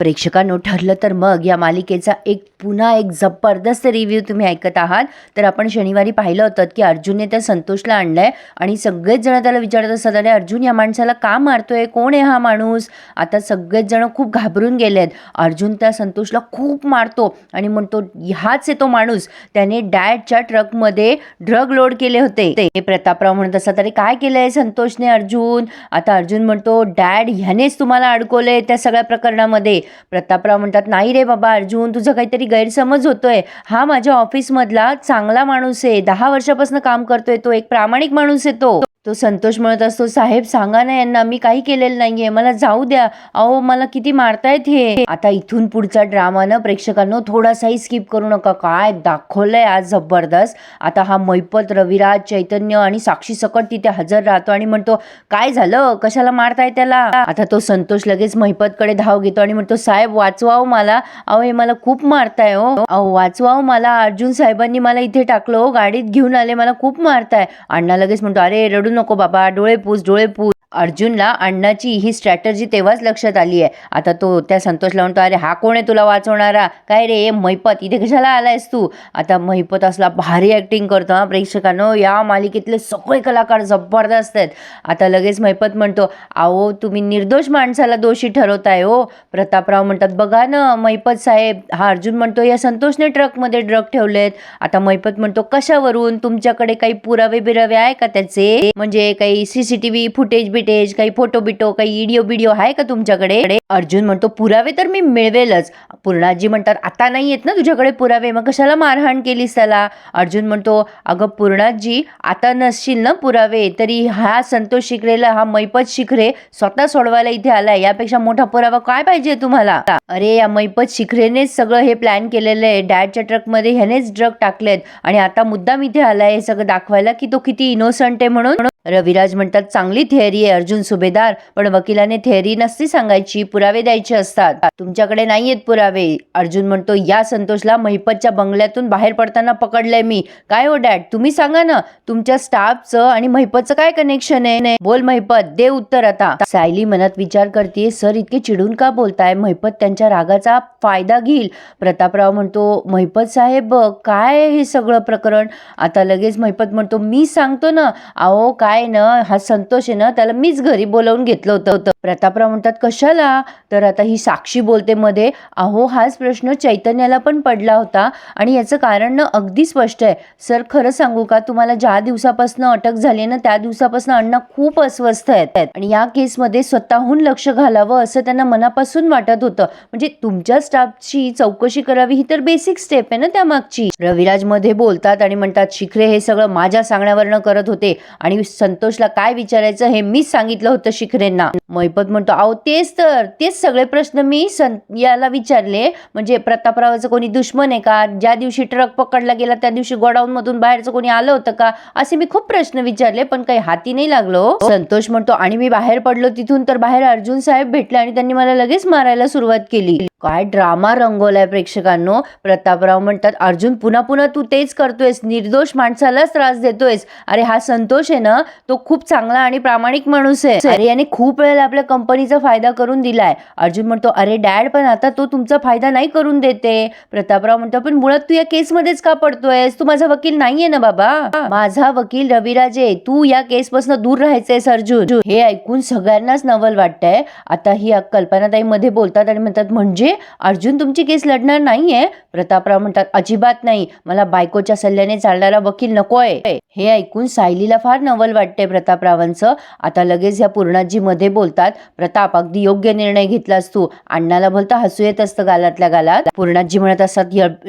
प्रेक्षकांनो ठरलं तर मग या मालिकेचा एक पुन्हा एक जबरदस्त रिव्ह्यू तुम्ही ऐकत आहात. तर आपण शनिवारी पाहिलं होतं की अर्जुनने त्या संतोषला आणलं आहे आणि सगळेच जण त्याला विचारत असतात अरे अर्जुन या माणसाला का मारतोय? कोण आहे हा माणूस? आता सगळेच जण खूप घाबरून गेले आहेत अर्जुन त्या संतोषला खूप मारतो आणि म्हणतो ह्याच आहे तो माणूस. त्याने डॅडच्या ट्रकमध्ये ड्रग लोड केले होते. ते प्रतापराव म्हणत असतात अरे काय केलंय संतोषने अर्जुन? आता अर्जुन म्हणतो डॅड ह्यानेच तुम्हाला अडकवलंय त्या सगळ्या प्रकरणामध्ये. प्रतापराव म्हणतात नाही रे बाबा अर्जुन तुझं काहीतरी गैरसमज होतोय. हा माझ्या ऑफिसमधला चांगला माणूस आहे. दहा वर्षापासून काम करतोय तो एक प्रामाणिक माणूस आहे तो. तो संतोष म्हणत असतो साहेब सांगा ना यांना मी काही केलेलं नाहीये. मला जाऊ द्या. अहो मला किती मारतायत हे. आता इथून पुढचा ड्रामा ना प्रेक्षकांनो थोडासाही स्किप करू नका. काय दाखवलंय आज जबरदस्त. आता हा मैपत रविराज चैतन्य आणि साक्षी सकट तिथे हजर राहतो आणि म्हणतो काय झालं? कशाला मारताय त्याला? आता तो संतोष लगेच महिपतकडे धाव घेतो आणि म्हणतो साहेब वाचवाव मला. अहो हे मला खूप मारताय हो. अहो वाचवाव मला. अर्जुन साहेबांनी मला इथे टाकलं हो. गाडीत घेऊन आले. मला खूप मारताय. अण्णा लगेच म्हणतो अरे रडू नको बाबा डोळे पूस डोळे पूस. अर्जुनला अण्णाची ही स्ट्रॅटर्जी तेव्हाच लक्षात आली आहे. आता तो त्या संतोषला म्हणतो अरे हा कोण आहे तुला वाचवणारा? काय रे मैपत इथे कशाला आलायस तू? आता मैपत असला भारी ॲक्टिंग करतो हा प्रेक्षकांनो. या मालिकेतले सगळे कलाकार जबरदस्त आहेत. आता लगेच मैपत म्हणतो अहो तुम्ही निर्दोष माणसाला दोषी ठरवताय हो. प्रतापराव म्हणतात बघा ना मैपत साहेब. हा अर्जुन म्हणतो या संतोषने ट्रकमध्ये ड्रग ठेवलेत. आता मैपत म्हणतो कशावरून? तुमच्याकडे काही पुरावे बिरावे आहे का त्याचे? म्हणजे काही सीसीटीव्ही फुटेज फुटेज काही फोटो बिटो काही इडिओ बिडिओ आहे का तुमच्याकडे? अर्जुन म्हणतो पुरावे तर मी मिळवेलच. पूर्णाजी म्हणतात आता नाही येत ना तुझ्याकडे पुरावे मग कशाला मारहाण केलीस त्याला? अर्जुन म्हणतो अगं पूर्णाजी आता नसशील ना पुरावे तरी हा संतोष शिकरेला हा मैपत शिखरे स्वतः सोडवायला इथे आलाय यापेक्षा मोठा पुरावा काय पाहिजे तुम्हाला? अरे या मैपत शिखरेनेच सगळं हे प्लॅन केलेलं आहे. डॅडच्या ट्रकमध्ये ह्यानेच ड्रग टाकलेत आणि आता मुद्दाम इथे आलाय हे सगळं दाखवायला की तो किती इनोसंट आहे म्हणून. रविराज म्हणतात चांगली थेअरी आहे अर्जुन सुभेदार पण वकिलाने थेअरी नसती सांगायची पुरावे द्यायचे असतात. तुमच्याकडे नाहीयेत पुरावे. अर्जुन म्हणतो या संतोषला महिपतच्या बंगल्यातून बाहेर पडताना पकडलंय मी. काय हो डॅड? तुम्ही सांगा ना तुमच्या स्टाफचं आणि महिपतचं काय कनेक्शन आहे? बोल महिपत दे उत्तर आता. सायली मनात विचार करते सर इतके चिडून का बोलताय? महिपत त्यांच्या रागाचा फायदा घेईल. प्रतापराव म्हणतो महिपत साहेब काय हे सगळं प्रकरण? आता लगेच महिपत म्हणतो मी सांगतो ना अहो काय ना हा संतोष आहे ना त्याला मीच घरी बोलवून घेतलं होतं होतं. प्रतापराव म्हणतात कशाला? तर आता ही साक्षी बोलते मध्ये अहो हाच प्रश्न चैतन्याला पण पडला होता आणि याचं कारण ना अगदी स्पष्ट आहे. सर खरं सांगू का? तुम्हाला ज्या दिवसापासून अटक झाली ना त्या दिवसापासून अण्णा खूप अस्वस्थ आहेत. आणि या केसमध्ये स्वतःहून लक्ष घालावं असं त्यांना मनापासून वाटत होतं. म्हणजे तुमच्या स्टाफची चौकशी करावी ही तर बेसिक स्टेप आहे ना त्या मागची रविराजमध्ये बोलतात आणि म्हणतात शिखरे हे सगळं माझ्या सांगण्यावरनं करत होते आणि संतोषला काय विचारायचं हे मीच सांगितलं होतं शिखरेंना. मैपत म्हणतो अहो तेच तर तेच सगळे प्रश्न मी सं याला विचारले. म्हणजे प्रतापरावाचं कोणी दुश्मन आहे का? ज्या दिवशी ट्रक पकडला गेला त्या दिवशी गोडाऊन मधून बाहेरचं कोणी आलं होतं का? असे मी खूप प्रश्न विचारले पण काही हाती नाही लागलो. संतोष म्हणतो आणि मी बाहेर पडलो तिथून तर बाहेर अर्जुन साहेब भेटले आणि त्यांनी मला लगेच मारायला सुरुवात केली. काय ड्रामा रंगवलाय प्रेक्षकांनो. प्रतापराव म्हणतात अर्जुन पुन्हा पुन्हा तू तेच करतोयस. निर्दोष माणसालाच त्रास देतोयस. अरे हा संतोष आहे ना तो खूप चांगला आणि प्रामाणिक माणूस आहे. अरे याने खूप वेळेला आपल्या कंपनीचा फायदा करून दिलाय. अर्जुन म्हणतो अरे डॅड पण आता तो तुमचा फायदा नाही करून देते. प्रतापराव म्हणतो पण मुळात तू या केसमध्येच का पडतोयस? तू माझा वकील नाहीये ना बाबा. माझा वकील रविराजे तू या केसपासून दूर राहायचंयस अर्जुन. हे ऐकून सगळ्यांनाच नवल वाटतंय. आता ही कल्पनाताई मध्ये बोलतात आणि म्हणतात म्हणजे अर्जुन तुमची केस लढणार नाहीये? प्रतापराव म्हणतात अजिबात नाही. मला बायकोच्या सल्ल्याने चालणारा वकील नकोय. हे ऐकून सायलीला फार नवल वाटते प्रतापरावांचं आता लगेच या पूर्णाजीमध्ये बोलतात प्रताप अगदी योग्य निर्णय घेतलास तू. अण्णाला बोलता हसू येत असतं गालातल्या गालात. पूर्णाजी म्हणत असतात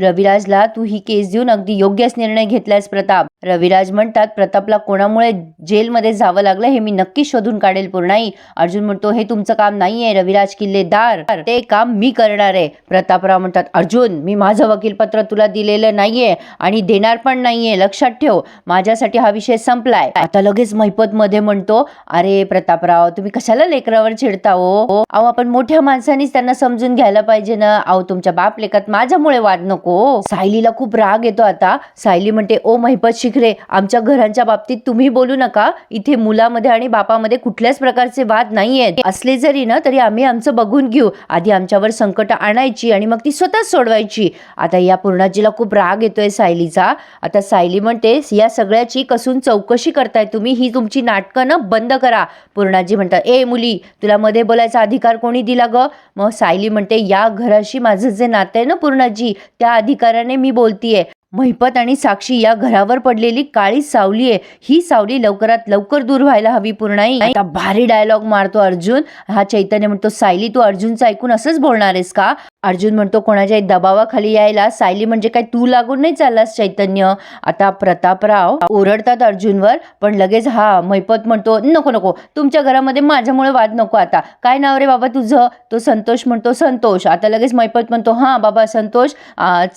रविराजला तू ही केस देऊन अगदी योग्यच निर्णय घेतलायस प्रताप. रविराज म्हणतात प्रतापला कोणामुळे जेलमध्ये जावं लागलं हे मी नक्की शोधून काढेल पूर्णाई. अर्जुन म्हणतो हे तुमचं काम नाहीये रविराज किल्लेदार. ते काम मी करणार आहे. प्रतापराव म्हणतात अर्जुन मी माझं वकीलपत्र तुला दिलेलं नाहीये आणि देणार पण नाहीये. लक्षात ठेव माझ्यासाठी हा विषय संपलाय. आता लगेच महिपत मध्ये म्हणतो अरे प्रतापराव तुम्ही कशाला लेकरावर चिडता हो? अहो आपण मोठ्या माणसांनीच त्यांना समजून घ्यायला पाहिजे ना. अहो तुमच्या बाप लेखात माझ्यामुळे वाद नको हो. सायलीला खूप राग येतो आता. सायली म्हणते ओ महिपत शिखरे आमच्या घरांच्या बाबतीत तुम्ही बोलू नका. इथे मुलामध्ये आणि बापामध्ये कुठल्याच प्रकारचे वाद नाहीयेत. असले जरी ना तरी आम्ही आमचं बघून घेऊ. आधी आमच्यावर संकट संकट आणायची आणि मग ती स्वतःच सोडवायची. आता या पूर्णाजीला खूप राग येतोय सायलीचा. आता सायली म्हणते या सगळ्याची कसून चौकशी करताय तुम्ही? ही तुमची नाटकं ना बंद करा. पूर्णाजी म्हणतात ए मुली तुला मध्ये बोलायचा अधिकार कोणी दिला ग? मग सायली म्हणते या घराशी माझं जे नातं आहे ना पूर्णाजी त्या अधिकाराने मी बोलतीये. महिपत आणि साक्षी या घरावर पडलेली काळी सावली आहे. ही सावली लवकरात लवकर दूर व्हायला हवी पूर्णाई. आता भारी डायलॉग मारतो अर्जुन. हा चैतन्य म्हणतो सायली तू अर्जुनचं ऐकून असंच बोलणार आहेस का? अर्जुन म्हणतो कोणाच्याही दबावाखाली यायला? सायली म्हणजे काय? तू लागून नाही चाललास चैतन्य. आता प्रतापराव ओरडतात अर्जुनवर पण लगेच हा मैपत म्हणतो नको नको. तुमच्या घरामध्ये माझ्यामुळे वाद नको आता. काय नाव रे बाबा तुझं? तो संतोष म्हणतो संतोष. आता लगेच मैपत म्हणतो हा बाबा संतोष.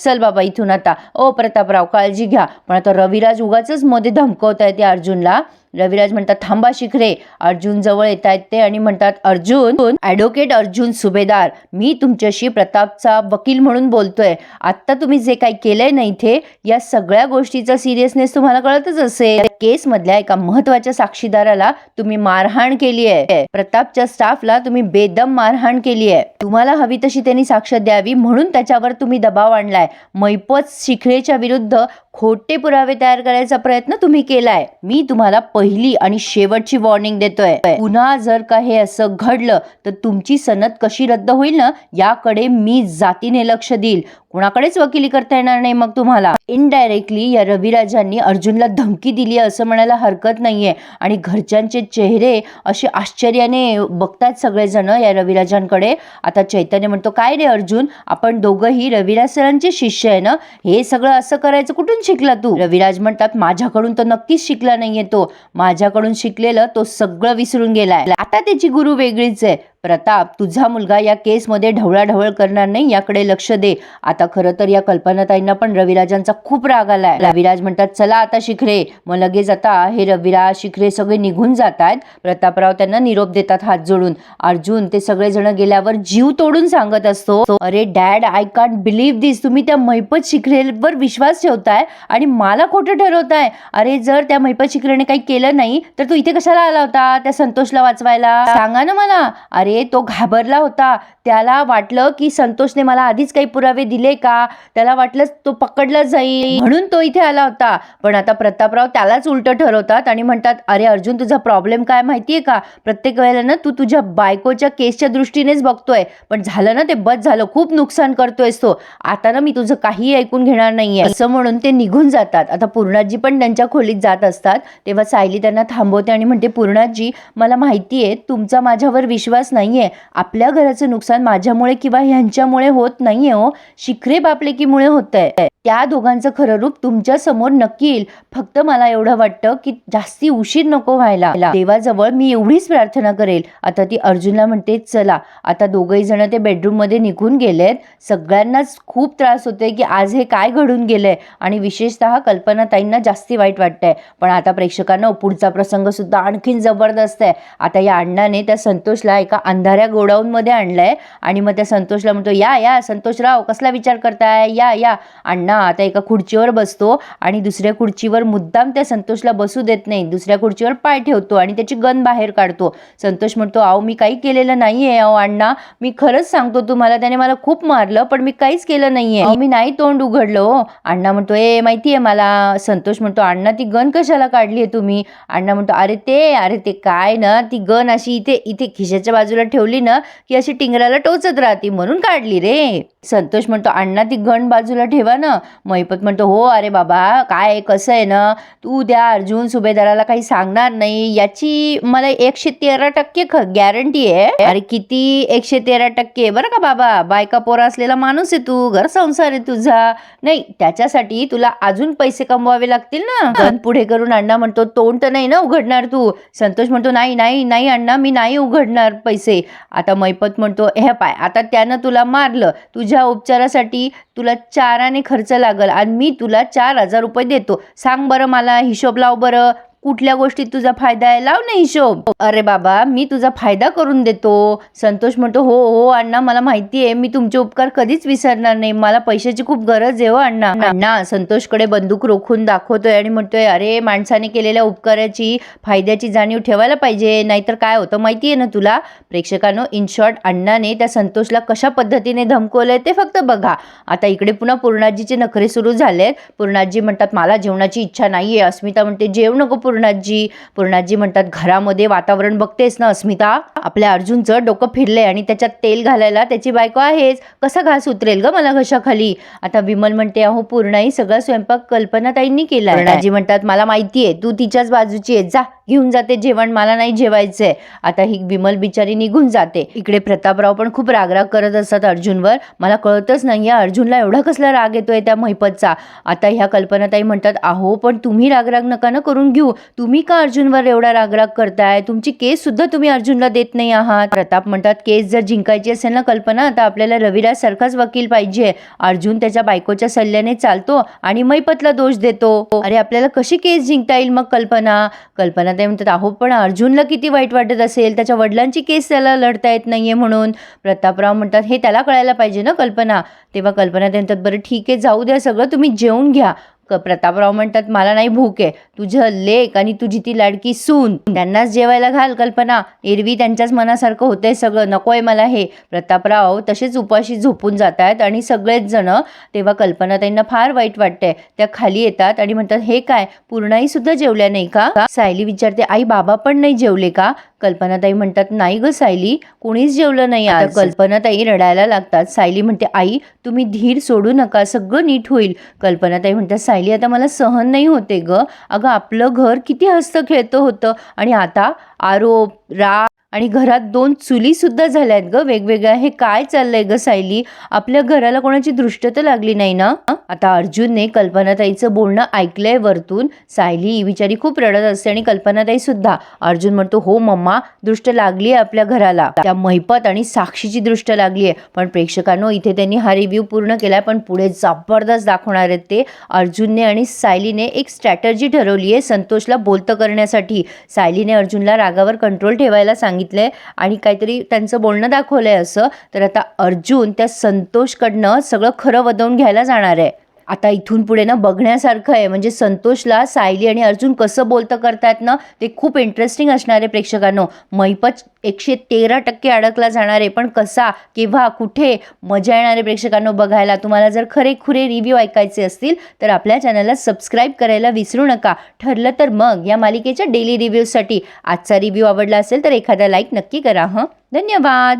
चल बाबा इथून आता. ओ प्रतापराव काळजी घ्या. पण आता रविराज उगाच मध्ये धमकवत आहे ते अर्जुनला. रविराज म्हणतात थांबा शिखरे अर्जुन जवळ येत आहेत ते. आणि म्हणतात अर्जुन ॲडव्होकेट अर्जुन सुभेदार मी तुमच्याशी प्रतापचा वकील म्हणून बोलतोय. आत्ता तुम्ही जे काही केलंय ना इथे या सगळ्या गोष्टीचा सिरियसनेस तुम्हाला कळतच असेल. केस मधल्या एका महत्त्वाच्या साक्षीदाराला तुम्ही मारहाण केली आहे. प्रतापच्या स्टाफला तुम्ही बेदम मारहाण केली आहे. तुम्हाला हवी तशी त्यांनी साक्ष द्यावी म्हणून त्याच्यावर तुम्ही दबाव आणलाय. मैपत शिखरेच्या विरुद्ध खोटे पुरावे तयार करायचा प्रयत्न तुम्ही केलाय. मी तुम्हाला पहिली आणि शेवटची वॉर्निंग देतोय. पुन्हा जर का हे असं घडलं तर तुमची सनद कशी रद्द होईल ना याकडे मी जातीने लक्ष देईल. कुणाकडेच वकिली करता येणार नाही मग तुम्हाला. इनडायरेक्टली या रविराजांनी अर्जुनला धमकी दिली असं म्हणायला हरकत नाहीये. आणि घरच्यांचे चेहरे असे आश्चर्याने बघतात सगळेजण या रविराजांकडे. आता चैतन्य म्हणतो काय रे अर्जुन आपण दोघंही रविराज सरांचे शिष्य आहे ना? हे सगळं असं करायचं कुठून शिकला तू? रविराज म्हणतात माझ्याकडून तर नक्कीच शिकला नाहीये तो. माझ्याकडून शिकलेलं तो सगळं विसरून गेलाय. आता त्याची गुरु वेगळीच आहे. प्रताप तुझा मुलगा या केसमध्ये ढवळाढवळ करणार नाही याकडे लक्ष दे. आता खरं तर या कल्पनाताईंना पण रविराजांचा खूप राग आलाय. रविराज म्हणतात चला आता शिखरे. मग लगेच आता हे रविराज शिखरे सगळे निघून जात आहेत प्रतापराव त्यांना निरोप देतात हात जोडून. अर्जुन ते सगळे जण गेल्यावर जीव तोडून सांगत असतो अरे dad I can't believe this. तुम्ही त्या मैपत शिखरेवर विश्वास ठेवताय आणि मला खोटं ठरवताय. अरे जर त्या मैपत शिखरेने काही केलं नाही तर तू इथे कशाला आला होता त्या संतोषला वाचवायला? सांगा ना मला. अरे तो घाबरला होता. त्याला वाटलं की संतोषने मला आधीच काही पुरावे दिले का? त्याला वाटलं तो पकडला जाईल. म्हणून तो इथे आला होता. पण आता प्रतापराव त्यालाच उलट ठरवतात आणि म्हणतात अरे अर्जुन तुझा प्रॉब्लेम काय माहितीये का? प्रत्येक वेळेला ना तू तुझ्या बायकोच्या केसच्या दृष्टीनेच बघतोय. पण झालं ना ते बस झालं. खूप नुकसान करतोयस तो. आता ना मी तुझं काही ऐकून घेणार नाहीये. असं म्हणून ते निघून जातात. आता पूर्णाजी पण त्यांच्या खोलीत जात असतात. तेव्हा सायली त्यांना थांबवते आणि म्हणते पूर्णाजी मला माहितीये तुमचा माझ्यावर विश्वास नाही. नाहीये. आपल्या घराचं नुकसान माझ्यामुळे किंवा ह्यांच्यामुळे होत नाहीये हो. शिखरे बापलेकीमुळे होत आहे त्या दोघांचं खरं रूप तुमच्यासमोर नक्की येईल. फक्त मला एवढं वाटतं की जास्ती उशीर नको व्हायला. देवाजवळ मी एवढीच प्रार्थना करेल. आता ती अर्जुनला म्हणते चला आता दोघही जण ते बेडरूममध्ये निघून गेलेत. सगळ्यांनाच खूप त्रास होतोय की आज हे काय घडून गेलंय. आणि विशेषतः कल्पनाताईंना जास्ती वाईट वाटतंय. पण आता प्रेक्षकांना पुढचा प्रसंग सुद्धा आणखीन जबरदस्त आहे. आता या अण्णाने त्या संतोषला एका अंधाऱ्या गोडाऊनमध्ये आणलंय. आणि मग त्या संतोषला म्हणतो या या संतोषराव कसला विचार करताय? या या. अण्णा आता एका खुर्चीवर बसतो आणि दुसऱ्या खुर्चीवर मुद्दाम त्या संतोषला बसू देत नाही. दुसऱ्या खुर्चीवर पाय ठेवतो आणि त्याची गन बाहेर काढतो. संतोष म्हणतो अहो मी काही केलेलं नाहीये. अहो अण्णा मी खरंच सांगतो तुम्हाला त्याने मला खूप मारलं पण मी काहीच केलं नाहीये. आहे मी नाही तोंड उघडलं हो. अण्णा म्हणतो ए माहितीये मला. संतोष म्हणतो अण्णा ती गन कशाला काढली आहे तुम्ही? अण्णा म्हणतो अरे ते अरे ते काय ना ती गन अशी इथे इथे खिशाच्या बाजूला ठेवली ना की अशी टिंगराला टोचत राहते म्हणून काढली रे. संतोष म्हणतो अण्णा ती गण बाजूला ठेवा ना. महिपत म्हणतो हो अरे बाबा काय कसं आहे ना? तू त्या अर्जुन सुभेदाराला काही सांगणार नाही. याची मला एकशे तेरा टक्के गॅरंटी आहे. अरे किती एकशे तेरा टक्के? बरं का बाबा बायका पोरा असलेला माणूस आहे तू घर संसार आहे तुझा. नाही त्याच्यासाठी तुला अजून पैसे कमवावे लागतील ना. पुढे करून अण्णा म्हणतो तोंड तर नाही ना उघडणार तू. संतोष म्हणतो नाही नाही नाही अण्णा मी नाही उघडणार पैसे. आता मैपत म्हणतो हे पाय आता त्यानं तुला मारलं. तुझ्या उपचारासाठी तुला चाराने खर्च लागल. आणि मी तुला चार हजार रुपये देतो. सांग बरं मला हिशोब लाव बरं. कुठल्या गोष्टीत तुझा फायदा आहे? लाव ना हिशोब. अरे बाबा मी तुझा फायदा करून देतो. संतोष म्हणतो हो हो अण्णा मला माहिती आहे. मी तुमचे उपकार कधीच विसरणार नाही. मला पैशाची खूप गरज आहे हो अण्णा. अण्णा संतोषकडे बंदूक रोखून दाखवतोय आणि म्हणतोय अरे माणसाने केलेल्या उपकाराची फायद्याची जाणीव ठेवायला पाहिजे. नाहीतर काय होतं माहिती आहे ना तुला? प्रेक्षकांनो इन शॉर्ट अण्णाने त्या संतोषला कशा पद्धतीने धमकवलंय ते फक्त बघा. आता इकडे पुन्हा पूर्णाजीचे नखरे सुरू झालेत. पूर्णाजी म्हणतात मला जेवणाची इच्छा नाहीये. अस्मिता म्हणते जेव नको पूर्णाजी. पूर्णाजी म्हणतात घरामध्ये वातावरण बघतेस ना अस्मिता? आपल्या अर्जुनचं डोकं फिरलंय आणि त्याच्यात तेल घालायला त्याची बायको आहेच. कसा घास उतरेल ग मला घशाखाली? आता विमल म्हणते अहो पूर्णाई सगळा स्वयंपाक कल्पनाताईंनी केला पूर्णाजी म्हणतात मला माहितीये तू तिच्याच बाजूची आहे जा घेऊन जाते. जेवण मला नाही जेवायचंय. आता ही विमल बिचारी निघून जाते. इकडे प्रतापराव पण खूप रागराग करत असतात अर्जुनवर. मला कळतच नाही या अर्जुनला एवढा कसला राग येतोय त्या महिपतचा. आता ह्या कल्पनाताई म्हणतात अहो पण तुम्ही रागराग नका ना करून घेऊ. तुम्ही का अर्जुनवर एवढा रागराग करताय? तुमची केस सुद्धा तुम्ही अर्जुनला देत नाही आहात. प्रताप म्हणतात केस जर जिंकायची असेल ना कल्पना तर आपल्याला रविराज सारखाच वकील पाहिजे. अर्जुन त्याच्या बायकोच्या सल्ल्याने चालतो आणि मैपतला दोष देतो. अरे आपल्याला कशी केस जिंकता येईल मग कल्पना? कल्पना ते म्हणतात अहो पण अर्जुनला किती वाईट वाटत असेल? त्याच्या वडिलांची केस त्याला लढता येत नाही आहे म्हणून. प्रतापराव म्हणतात हे त्याला कळायला पाहिजे ना कल्पना. तेव्हा कल्पना ते म्हणतात बरं ठीक आहे जाऊ द्या सगळं तुम्ही जेवून घ्या. प्रतापराव म्हणतात मला नाही भूक आहे. तुझं लेक आणि तुझी ती लाडकी सून. त्यांनाच जेवायला घाल कल्पना. एरवी त्यांच्याच मनासारखं होतंय सगळं. नकोय मला हे. प्रतापराव तसेच उपाशी झोपून जात आहेत आणि सगळेच जण तेव्हा कल्पना त्यांना फार वाईट वाटतंय. त्या खाली येतात आणि म्हणतात हे काय? पूर्णाई सुद्धा जेवल्या नाही का? सायली विचारते आई बाबा पण नाही जेवले का? कल्पनाताई म्हणतात नाही ग सायली कोणीच जेवलं नाही आता कल्पनाताई रडायला लागतात. सायली म्हणते आई तुम्ही धीर सोडू नका सगळं नीट होईल. कल्पनाताई म्हणतात सायली आता मला सहन नाही होते ग. अगं आपलं घर किती हस्त खेळतं होतं आणि आता आरोप राग आणि घरात दोन चुली सुद्धा आहेत ग. वेगवेगळ्या हे काय चाललंय ग सायली? आपल्या घराला कोणाची दृष्ट तर लागली नाही ना? आता अर्जुनने कल्पनाताईचं बोलणं ऐकलंय वरतून. सायली ही बिचारी खूप रडत असते आणि कल्पनाताई सुद्धा. अर्जुन म्हणतो हो मम्मा दृष्ट लागली आहे आपल्या घराला. त्या महिपत आणि साक्षीची दृष्ट लागली आहे. पण प्रेक्षकांनो इथे त्यांनी हा रिव्ह्यू पूर्ण केलाय पण पुढे जबरदस्त दाखवणार आहेत ते. अर्जुनने आणि सायलीने एक स्ट्रॅटर्जी ठरवली आहे संतोषला बोलतं करण्यासाठी. सायलीने अर्जुनला रागावर कंट्रोल ठेवायला सांगितलं. सांगितलंय आणि काहीतरी त्यांचं बोलणं दाखवलंय असं तर आता अर्जुन त्या संतोषकडनं सगळं खरं वदवून घ्यायला जाणार आहे. आता इथून पुढे ना बघण्यासारखं आहे. म्हणजे संतोषला सायली आणि अर्जुन कसं बोलतं करतात ना ते खूप इंटरेस्टिंग असणारे प्रेक्षकांनो. मैपच एकशे तेरा टक्के अडकला जाणार आहे पण कसा केव्हा कुठे मजा येणारे प्रेक्षकांनो बघायला. तुम्हाला जर खरे खुरे रिव्ह्यू ऐकायचे असतील तर आपल्या चॅनलला सबस्क्राईब करायला विसरू नका. ठरलं तर मग या मालिकेच्या डेली रिव्ह्यूसाठी आजचा रिव्ह्यू आवडला असेल तर एखादा लाईक नक्की करा हं? धन्यवाद!